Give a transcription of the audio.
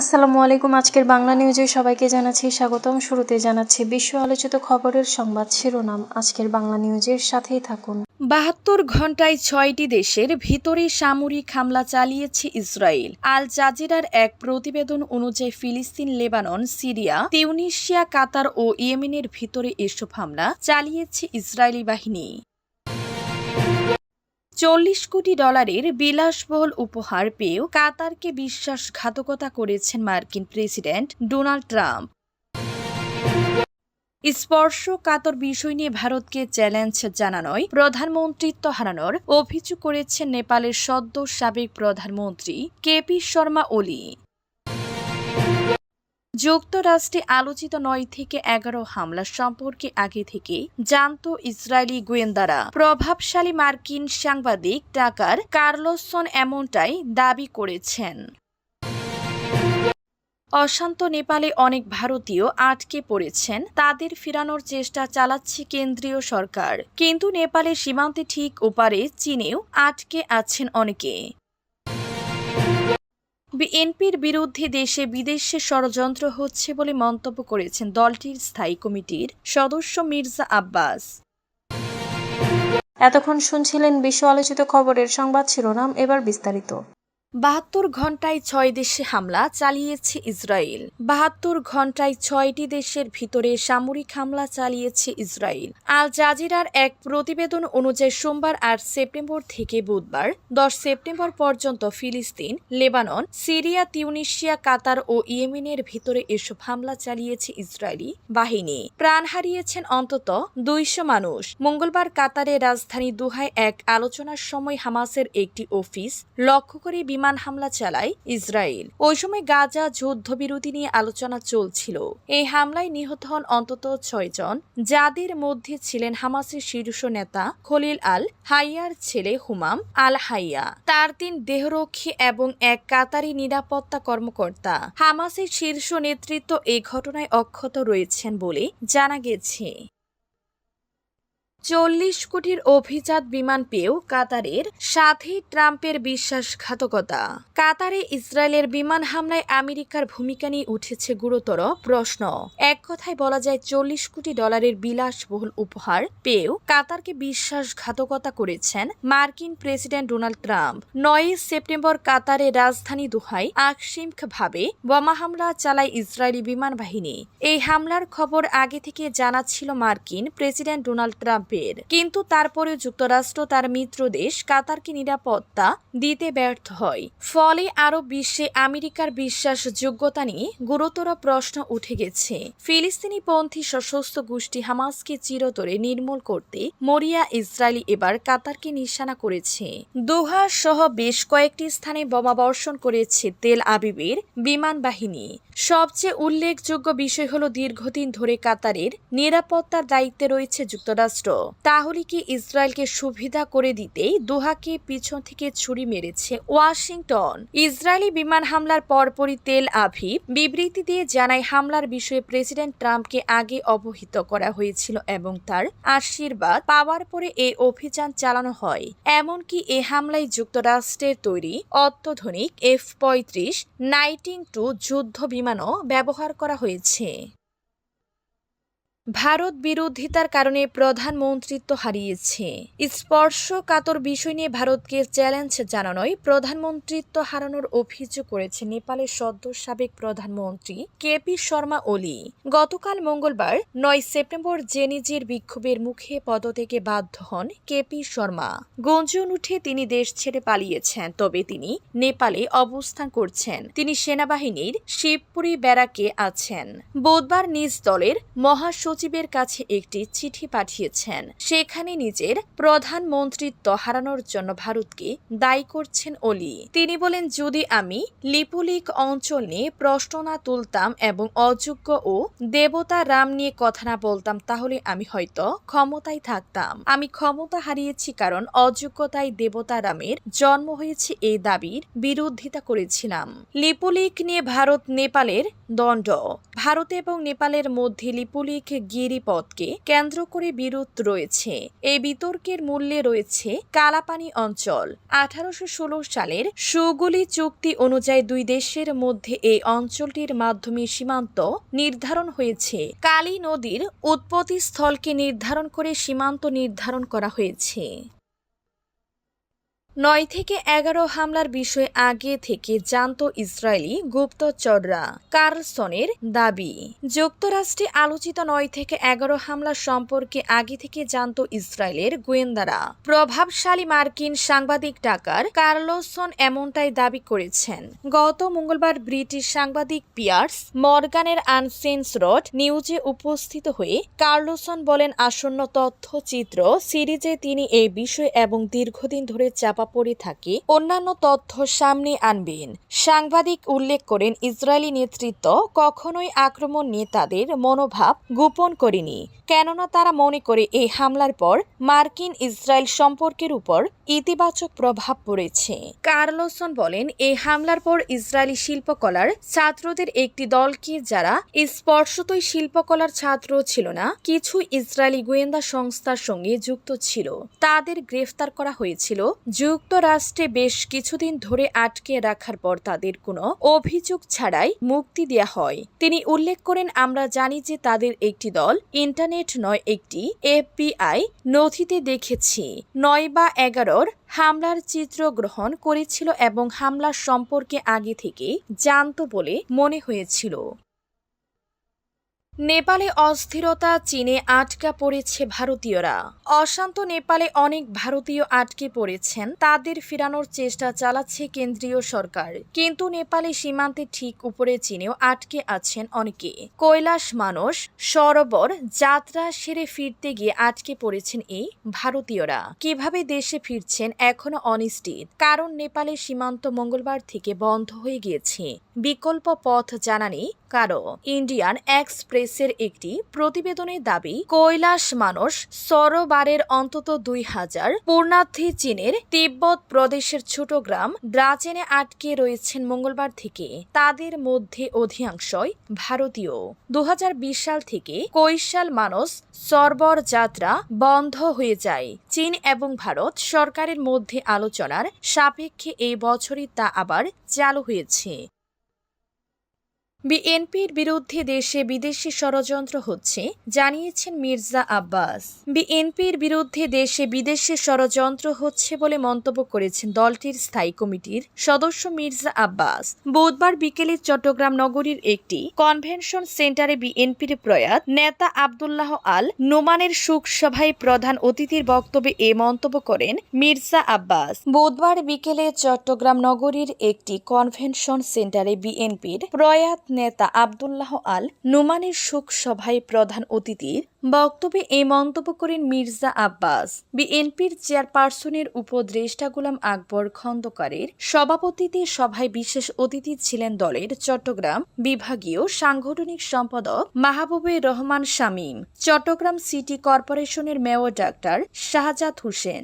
আসসালামু আলাইকুম, আজকের বাংলা নিউজে সবাইকে জানাচ্ছি স্বাগতম। শুরুতে জানাচ্ছি বিশ্ব আলোচিত খবরের সংবাদ শিরোনাম। আজকের বাংলা নিউজের সাথেই থাকুন। বাহাত্তর ঘন্টায় ছয়টি দেশের ভিতরে সামরিক হামলা চালিয়েছে ইসরায়েল। আল জাজিরার এক প্রতিবেদন অনুযায়ী ফিলিস্তিন, লেবানন, সিরিয়া তিউনিশিয়া কাতার ও ইয়েমেনের ভিতরে এসব হামলা চালিয়েছে ইসরায়েলি বাহিনী। চল্লিশ কোটি ডলারের বিলাসবহুল উপহার পেয়েও কাতারকে বিশ্বাসঘাতকতা করেছেন মার্কিন প্রেসিডেন্ট ডোনাল্ড ট্রাম্প। স্পর্শ কাতর বিষয় নিয়ে ভারতকে চ্যালেঞ্জ জানানোয় প্রধানমন্ত্রীত্ব হারানোর অভিযোগ করেছেন নেপালের সদ্য সাবেক প্রধানমন্ত্রী কেপি শর্মা ওলি। যুক্তরাষ্ট্রে আলোচিত নয় থেকে এগারো হামলা সম্পর্কে আগে থেকে জানত ইসরায়েলি গোয়েন্দারা। প্রভাবশালী মার্কিন সাংবাদিক টাকার কার্লসন এমনটাই দাবি করেছেন। অশান্ত নেপালে অনেক ভারতীয় আটকে পড়েছেন। তাদের ফেরানোর চেষ্টা চালাচ্ছে কেন্দ্রীয় সরকার। কিন্তু নেপালের সীমান্তে ঠিক ওপারে চীনেও আটকে আছেন অনেকে। বিএনপির বিরুদ্ধে দেশে বিদেশে ষড়যন্ত্র হচ্ছে বলে মন্তব্য করেছেন দলটির স্থায়ী কমিটির সদস্য মির্জা আব্বাস। এতক্ষণ শুনছিলেন বিশ্ব আলোচিত খবরের সংবাদ শিরোনাম, এবার বিস্তারিত। বাহাত্তর ঘন্টায় ছয় দেশে হামলা চালিয়েছে ইসরায়েল। বাহাত্তর ঘন্টায় ছয়টি দেশের ভিতরে সামরিক হামলা চালিয়েছে ইসরায়েল। আল জাজিরার এক প্রতিবেদন অনুযায়ী সোমবার আট সেপ্টেম্বর থেকে বুধবার, দশ সেপ্টেম্বর পর্যন্ত ফিলিস্তিন, লেবানন, সিরিয়া, তিউনিশিয়া, কাতার ও ইয়েমেনের ভিতরে এসব হামলা চালিয়েছে ইসরায়েলি বাহিনী। প্রাণ হারিয়েছেন অন্তত দুইশো মানুষ। মঙ্গলবার কাতারের রাজধানী দুহায় এক আলোচনার সময় হামাসের একটি অফিস লক্ষ্য করে বিমান হামলা চালায় ইসরায়েল। ওই সময় গাজা যুদ্ধবিরতি নিয়ে আলোচনা চলছিল। এই হামলায় নিহত হন অন্তত ছয় জন। যাদের মধ্যে ছিলেন হামাসের শীর্ষ নেতা খলিল আল হাইয়ার ছেলে হুমাম আল হাইয়া। তার তিন দেহরক্ষী এবং এক কাতারি নিরাপত্তা কর্মকর্তা। হামাসের শীর্ষ নেতৃত্ব এই ঘটনায় অক্ষত রয়েছেন বলে জানা গেছে। চল্লিশ কোটির অভিজাত বিমান পেয়েও কাতারের সাথে ট্রাম্পের বিশ্বাসঘাতকতা। কাতারে ইসরায়েলের বিমান হামলায় আমেরিকার ভূমিকা নিয়ে উঠেছে গুরুতর প্রশ্ন। এক কথায় বলা যায়, চল্লিশ কোটি ডলারের বিলাসবহুল উপহার পেয়েও কাতারকে বিশ্বাসঘাতকতা করেছেন মার্কিন প্রেসিডেন্ট ডোনাল্ড ট্রাম্প। নয় সেপ্টেম্বর কাতারের রাজধানী দুহাই আকস্মিকভাবে বোমা হামলা চালায় ইসরায়েলি বিমান বাহিনী। এই হামলার খবর আগে থেকে জানা ছিল মার্কিন প্রেসিডেন্ট ডোনাল্ড ট্রাম্পের কিন্তু তারপরে যুক্তরাষ্ট্র, তার মিত্র দেশ কাতারকে নিরাপত্তা দিতে ব্যর্থ হয়। ফলে আরব বিশ্বে আমেরিকার বিশ্বাসযোগ্যতা নিয়ে গুরুতর প্রশ্ন উঠে গেছে। ফিলিস্তিনি পন্থী সশস্ত্র গোষ্ঠী হামাসকে চিরতরে নির্মূল করতে মরিয়া, ইসরায়েলি এবার কাতারকে নিশানা করেছে। দোহা সহ বেশ কয়েকটি স্থানে বোমা বর্ষণ করেছে তেল আবিবের বিমান বাহিনী। সবচেয়ে উল্লেখযোগ্য বিষয় হল দীর্ঘদিন ধরে কাতারের নিরাপত্তার দায়িত্বে রয়েছে যুক্তরাষ্ট্র। তাহলে কি ইসরায়েলকে সুবিধা করে দিতেই দোহাকে পিছন থেকে ছুরি মেরেছে ওয়াশিংটন। ইসরায়েলি বিমান হামলার পরপরই তেল আভিব। বিবৃতি দিয়ে জানায়, হামলার বিষয়ে প্রেসিডেন্ট ট্রাম্পকে আগে অবহিত করা হয়েছিল এবং তার আশীর্বাদ পাওয়ার পরে এই অভিযান চালানো হয়। এমনকি এ হামলায় যুক্তরাষ্ট্রের তৈরি অত্যাধুনিক এফ পঁয়ত্রিশ নাইটিং টু যুদ্ধ বিমানও ব্যবহার করা হয়েছে। ভারত বিরোধিতার কারণে প্রধানমন্ত্রিত্ব হারিয়েছে। স্পর্শকাতর বিষয় নিয়ে ভারতকে চ্যালেঞ্জ জানানোয় প্রধানমন্ত্রিত্ব হারানোর অভিযোগ করেছে নেপালের সদ্য সাবেক প্রধানমন্ত্রী কেপি শর্মা ওলি। গতকাল মঙ্গলবার নয় সেপ্টেম্বর যে নিজের বিক্ষোভের মুখে পদত্যাগে বাধ্য হন কেপি শর্মা। গঞ্জন উঠে তিনি দেশ ছেড়ে পালিয়েছেন, তবে তিনি নেপালে অবস্থান করছেন। তিনি সেনাবাহিনীর শিবপুরি ব্যারাকে আছেন। বুধবার নিজ দলের মহাসচিবের কাছে একটি চিঠি পাঠিয়েছেন। সেখানে নিজের প্রধানমন্ত্রিত্ব হারানোর জন্য ভারতকে দায়ী করছেন অলি। তিনি বলেন, যদি আমি লিপুলিক অঞ্চল নিয়ে প্রশ্ন না তুলতাম এবং অযোগ্য ও দেবতা রাম নিয়ে কথা না বলতাম, তাহলে আমি হয়তো ক্ষমতায় থাকতাম। আমি ক্ষমতা হারিয়েছি কারণ অযোগ্যতায় দেবতা রামের জন্ম হয়েছে এই দাবির বিরোধিতা করেছিলাম। লিপুলিক নিয়ে ভারত নেপালের দণ্ড। ভারত এবং নেপালের মধ্যে লিপুলিক গিরিপথকে কেন্দ্র করে বিরোধ রয়েছে। এই বিতর্কের মূল্যে রয়েছে কালাপানি অঞ্চল। আঠারোশো ষোলো সালের সুগুলি চুক্তি অনুযায়ী দুই দেশের মধ্যে এই অঞ্চলটির মাধ্যমে সীমান্ত নির্ধারণ হয়েছে। কালী নদীর উৎপত্তি স্থলকে নির্ধারণ করে সীমান্ত নির্ধারণ করা হয়েছে। নয় থেকে এগারো হামলার বিষয়ে আগে থেকে জানত ইসরায়েলি গুপ্তচররা কার্লসনের দাবি। যুক্তরাষ্ট্রে আলোচিত নয় থেকে এগারো হামলা সম্পর্কে আগে থেকে জানত ইসরায়েলের গোয়েন্দারা। প্রভাবশালী মার্কিন সাংবাদিক ডাকার কার্লসন এমনটাই দাবি করেছেন। গত মঙ্গলবার ব্রিটিশ সাংবাদিক পিয়ার্স মর্গানের আনসেন্স রড নিউজে উপস্থিত হয়ে কার্লসন বলেন, আসন্ন তথ্যচিত্র সিরিজে তিনি এই বিষয় এবং দীর্ঘদিন ধরে চাপা পড়ে থাকে, অন্যান্য তথ্য সামনে আনবেন। সাংবাদিক উল্লেখ করেন, ইসরায়েলি নেতৃত্ব কখনোই আক্রমণ নিয়ে তাদের মনোভাব গোপন করেনি। কেননা তারা মনে করে, এই হামলার পর মার্কিন ইসরায়েল সম্পর্কের উপর ইতিবাচক প্রভাব পড়েছে। কার্লোসন বলেন এই হামলার পর ইসরায়েলি শিল্পকলার ছাত্রদের একটি দলকে যারা স্পর্শতই শিল্পকলার ছাত্র ছিল না, কিছু ইসরায়েলি গোয়েন্দা সংস্থার সঙ্গে যুক্ত ছিল। তাদের গ্রেফতার করা হয়েছিল। যুক্তরাষ্ট্রে বেশ কিছুদিন ধরে আটকে রাখার পর তাদের কোনো অভিযোগ ছাড়াই মুক্তি দেওয়া হয়। তিনি উল্লেখ করেন, আমরা জানি যে তাদের একটি দল ইন্টারনেট নয়, একটি এফবিআই নথিতে দেখেছি। নয় বা এগারোর হামলার চিত্র গ্রহণ করেছিল এবং হামলা সম্পর্কে আগে থেকেই জানত বলে মনে হয়েছিল। নেপালে অস্থিরতা, চীনে আটকা পড়েছে ভারতীয়রা। অশান্ত নেপালে অনেক ভারতীয় আটকে পড়েছেন। তাদের ফেরানোর চেষ্টা চালাচ্ছে কেন্দ্রীয় সরকার। কিন্তু নেপালে সীমান্তে ঠিক উপরে চীনেও আটকে আছেন অনেকে। কৈলাস মানুষ সরোবর, যাত্রা সেরে ফিরতে গিয়ে আটকে পড়েছেন এই ভারতীয়রা। কীভাবে দেশে ফিরছেন এখনও অনিশ্চিত। কারণ নেপালের সীমান্ত মঙ্গলবার থেকে বন্ধ হয়ে গিয়েছে। বিকল্প পথ জানা নেই কারও। ইন্ডিয়ান এক্সপ্রেসের একটি প্রতিবেদনের দাবি, কৈলাস মানুষ সরোবারের অন্তত দুই হাজার, পূর্ণার্থী চীনের তিব্বত প্রদেশের ছোট গ্রাম ড্রাচেনে আটকে রয়েছেন মঙ্গলবার থেকে। তাদের মধ্যে অধিকাংশই ভারতীয়। দু হাজার বিশ সাল থেকে কৈশাল মানস সরবর যাত্রা বন্ধ হয়ে যায়। চীন এবং ভারত সরকারের মধ্যে আলোচনার সাপেক্ষে এই বছরই তা আবার চালু হয়েছে। বিএনপির বিরুদ্ধে দেশে বিদেশি ষড়যন্ত্র হচ্ছে, জানিয়েছেন মির্জা আব্বাস। বিএনপির বিরুদ্ধে দেশে বিদেশি ষড়যন্ত্র হচ্ছে বলে মন্তব্য করেছেন দলটির স্থায়ী কমিটির সদস্য মির্জা আব্বাস। বুধবার বিকেলে চট্টগ্রাম নগরীর একটি কনভেনশন সেন্টারে বিএনপির প্রয়াত নেতা আবদুল্লাহ আল নোমানের সুখ সভায় প্রধান অতিথির বক্তব্যে এ মন্তব্য করেন মির্জা আব্বাস। বুধবার বিকেলে চট্টগ্রাম নগরীর একটি কনভেনশন সেন্টারে বিএনপির প্রয়াত নেতা আবদুল্লাহ আল নুমানের শোক সভায় প্রধান অতিথির বক্তব্যে এই মন্তব্য করেন মির্জা আব্বাস। বিএনপির চেয়ারপারসনের উপদেষ্টা গুলাম আকবর খন্দকারের সভাপতিতে সভায় বিশেষ অতিথি ছিলেন দলের চট্টগ্রাম বিভাগীয় সাংগঠনিক সম্পাদক মাহবুবের রহমান শামীম, চট্টগ্রাম সিটি কর্পোরেশনের মেয়র ডাক্তার শাহজাদ হোসেন।